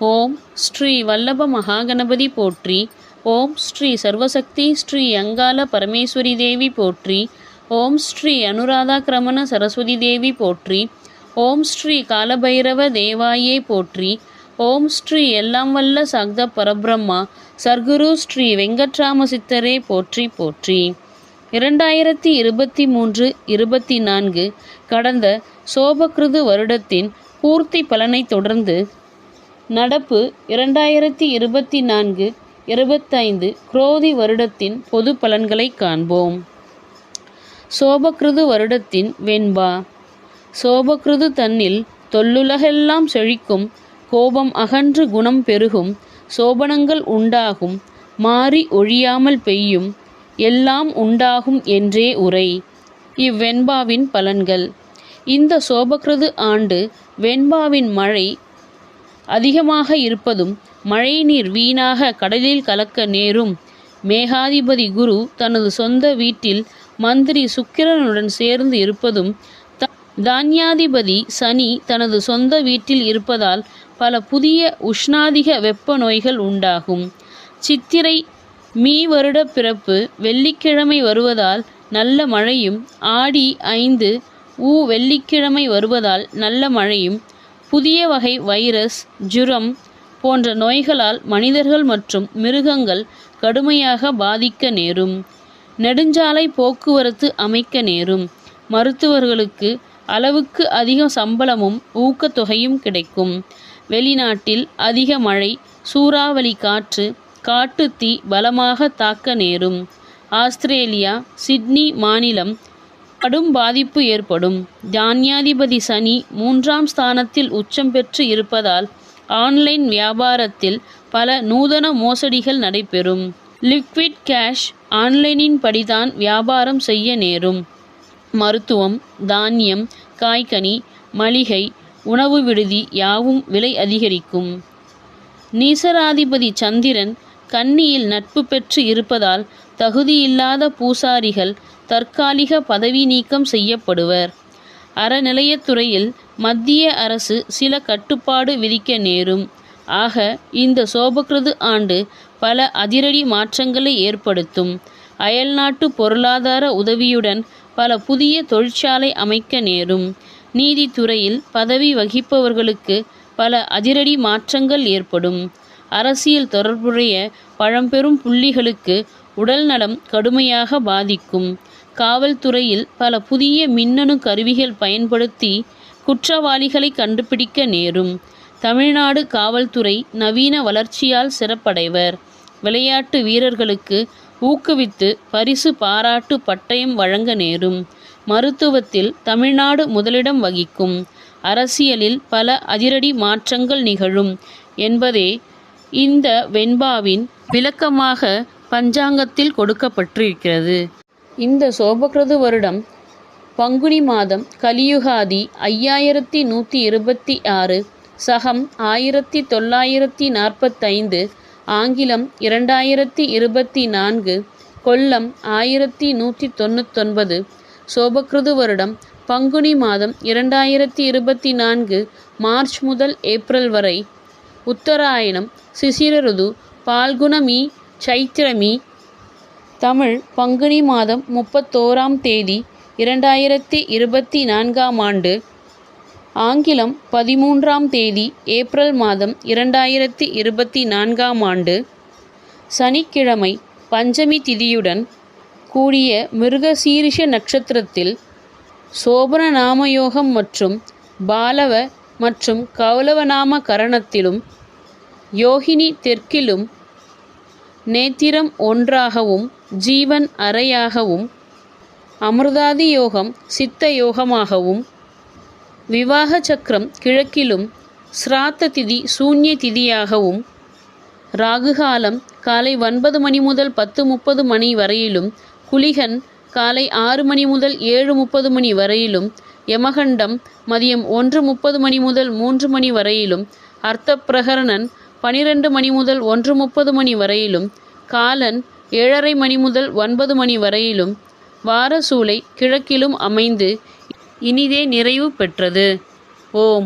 ஓம் ஸ்ரீ வல்லப மகாகணபதி போற்றி ஓம் ஸ்ரீ சர்வசக்தி ஸ்ரீ அங்கால பரமேஸ்வரி தேவி போற்றி ஓம் ஸ்ரீ அனுராதா கிரமண சரஸ்வதி தேவி போற்றி ஓம் ஸ்ரீ காலபைரவ தேவாயே போற்றி ஓம் ஸ்ரீ எல்லாம் வல்ல சக்த பரபிரம்மா சர்க்குரு ஸ்ரீ வெங்கட்ராம சித்தரே போற்றி போற்றி. இரண்டாயிரத்தி இருபத்தி மூன்று இருபத்தி நான்கு கடந்த சோபகிருது வருடத்தின் பூர்த்தி பலனை தொடர்ந்து நடப்பு இரண்டாயிரத்தி இருபத்தி நான்கு இருபத்தைந்து குரோதி வருடத்தின் பொது பலன்களை காண்போம். சோபகிருது வருடத்தின் வெண்பா. சோபகிருது தன்னில் தொல்லுலகெல்லாம் செழிக்கும் கோபம் அகன்று குணம் பெருகும் சோபனங்கள் உண்டாகும் மாறி ஒழியாமல் பெய்யும் எல்லாம் உண்டாகும் என்றே உரை. இவ்வெண்பாவின் பலன்கள். இந்த சோபகிருது ஆண்டு வெண்பாவின் மழை அதிகமாக இருப்பதும் மழைநீர் வீணாக கடலில் கலக்க நேரும். மேகாதிபதி குரு தனது சொந்த வீட்டில் மந்திரி சுக்கிரனுடன் சேர்ந்து இருப்பதும் த- தானியாதிபதி சனி தனது சொந்த வீட்டில் இருப்பதால் பல புதிய உஷ்ணாதிக வெப்ப நோய்கள் உண்டாகும். சித்திரை மீ வருட பிறப்பு வெள்ளிக்கிழமை வருவதால் நல்ல மழையும் ஆடி ஐந்து ஊ வெள்ளிக்கிழமை வருவதால் நல்ல மழையும் புதிய வகை வைரஸ் ஜுரம் போன்ற நோய்களால் மனிதர்கள் மற்றும் மிருகங்கள் கடுமையாக பாதிக்க நேரும். நெடுஞ்சாலை போக்குவரத்து அமைக்க நேரும். மருத்துவர்களுக்கு அளவுக்கு அதிக சம்பளமும் ஊக்கத்தொகையும் கிடைக்கும். வெளிநாட்டில் அதிக மழை சூறாவளி காற்று காட்டுத்தீ பலமாக தாக்க நேரும். ஆஸ்திரேலியா சிட்னி மாநிலம் கடும் பாதிப்பு ஏற்படும். தானியாதிபதி சனி மூன்றாம் ஸ்தானத்தில் உச்சம் பெற்று இருப்பதால் ஆன்லைன் வியாபாரத்தில் பல நூதன மோசடிகள் நடைபெறும். லிக்விட் கேஷ் ஆன்லைனின் படிதான் வியாபாரம் செய்ய நேரும். மருத்துவம் தானியம் காய்கனி மளிகை உணவு விடுதி யாவும் விலை அதிகரிக்கும். நீசராதிபதி சந்திரன் கன்னியில் நட்பு பெற்று இருப்பதால் தகுதியில்லாத பூசாரிகள் தற்காலிக பதவி நீக்கம் செய்யப்படுவர். அறநிலையத்துறையில் மத்திய அரசு சில கட்டுப்பாடு விதிக்க நேரும். ஆக இந்த சோபகிருது ஆண்டு பல அதிரடி மாற்றங்களை ஏற்படுத்தும். அயல்நாட்டு பொருளாதார உதவியுடன் பல புதிய தொழிற்சாலை அமைக்க நேரும். நீதித்துறையில் பதவி வகிப்பவர்களுக்கு பல அதிரடி மாற்றங்கள் ஏற்படும். அரசியல் தொடர்புடைய பழம்பெரும் புள்ளிகளுக்கு உடல் நலம் கடுமையாக பாதிக்கும். காவல்துறையில் பல புதிய மின்னணு கருவிகள் பயன்படுத்தி குற்றவாளிகளை கண்டுபிடிக்க நேரும். தமிழ்நாடு காவல்துறை நவீன வளர்ச்சியால் சிறப்படைவர். விளையாட்டு வீரர்களுக்கு ஊக்குவித்து பரிசு பாராட்டு பட்டயம் வழங்க நேரும். மருத்துவத்தில் தமிழ்நாடு முதலிடம் வகிக்கும். அரசியலில் பல அதிரடி மாற்றங்கள் நிகழும் என்பதே இந்த வெண்பாவின் விளக்கமாக பஞ்சாங்கத்தில் கொடுக்கப்பட்டிருக்கிறது. இந்த சோபகிருது வருடம் பங்குனி மாதம் கலியுகாதி ஐயாயிரத்தி நூற்றி இருபத்தி ஆறு சகம் ஆயிரத்தி தொள்ளாயிரத்தி நாற்பத்தைந்து ஆங்கிலம் இரண்டாயிரத்தி இருபத்தி நான்கு கொல்லம் ஆயிரத்தி நூற்றி தொண்ணூத்தொன்பது சோபகிருது வருடம் பங்குனி மாதம் இரண்டாயிரத்தி இருபத்தி நான்கு மார்ச் முதல் ஏப்ரல் வரை உத்தராயணம் சிசிரருது பால்குணமி சைத்திரமி தமிழ் பங்குனி மாதம் முப்பத்தோராம் தேதி இரண்டாயிரத்தி இருபத்தி நான்காம் ஆண்டு ஆங்கிலம் பதிமூன்றாம் தேதி ஏப்ரல் மாதம் இரண்டாயிரத்தி இருபத்தி நான்காம் ஆண்டு சனிக்கிழமை பஞ்சமி திதியுடன் கூடிய மிருகசீரிஷ நட்சத்திரத்தில் சோபன நாமயோகம் மற்றும் பாலவ மற்றும் கௌலவநாம கரணத்திலும் யோகினி தெற்கிலும் நேத்திரம் ஒன்றாகவும் ஜீவன் அறையாகவும் அமிர்தாதி யோகம் சித்த யோகமாகவும் விவாக சக்கரம் கிழக்கிலும் ஸ்ராத்த திதி சூன்ய திதியாகவும் ராகுகாலம் காலை ஒன்பது மணி முதல் பத்து முப்பது மணி வரையிலும் குளிகன் காலை ஆறு மணி முதல் ஏழு முப்பது மணி வரையிலும் யமகண்டம் மதியம் ஒன்று முப்பது மணி முதல் மூன்று மணி வரையிலும் அர்த்தப்பிரகரணன் பனிரெண்டு மணி முதல் ஒன்று முப்பது மணி வரையிலும் காலன் ஏழரை மணி முதல் ஒன்பது மணி வரையிலும் வாரசூலை கிழக்கிலும் அமைந்து இனிதே நிறைவு பெற்றது. ஓம்.